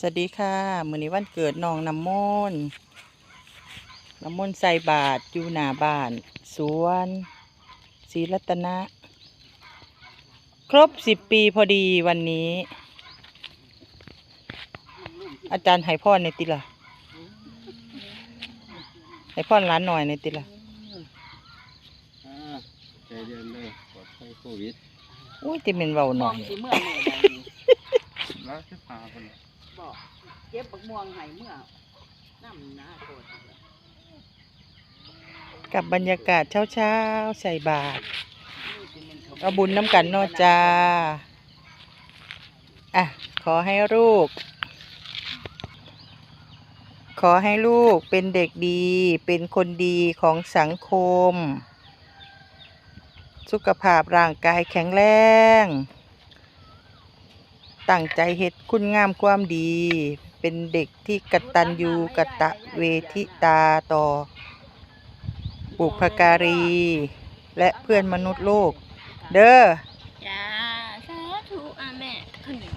สวัสดีค่ะมื้อนี้วันเกิดน้องน้ำมนต์น้ำมนต์ใส่บาตรอยู่หน้าบ้าน สวนศรีรัตนะ ครบสิบปีพอดีวันนี้ อาจารย์ให้พรในติละให้พรร้านหน่อยในติละอ่าใจเย็นเลยปลอดภัยโควิดอุ้ยติเป็นเบาหน่อยสิเมื่อเมื่อใดนี่แล้วจะพาคน บอกเก็บบักม่วงให้เมื่อน้ำหน้าโกรธกับบรรยากาศเช้าๆใส่บาตรเอาบุญน้ำกันเนอจ้า อะ ขอให้ลูก ขอให้ลูกเป็นเด็กดี เป็นคนดีของสังคม สุขภาพร่างกายแข็งแรง ตั้งใจเฮ็ดคุณงามความดี เป็นเด็กที่กตัญญูกตเวทิตาต่อ บุพการี และเพื่อนมนุษย์โลก เด้อ จ้าสาธุอาม่ขนม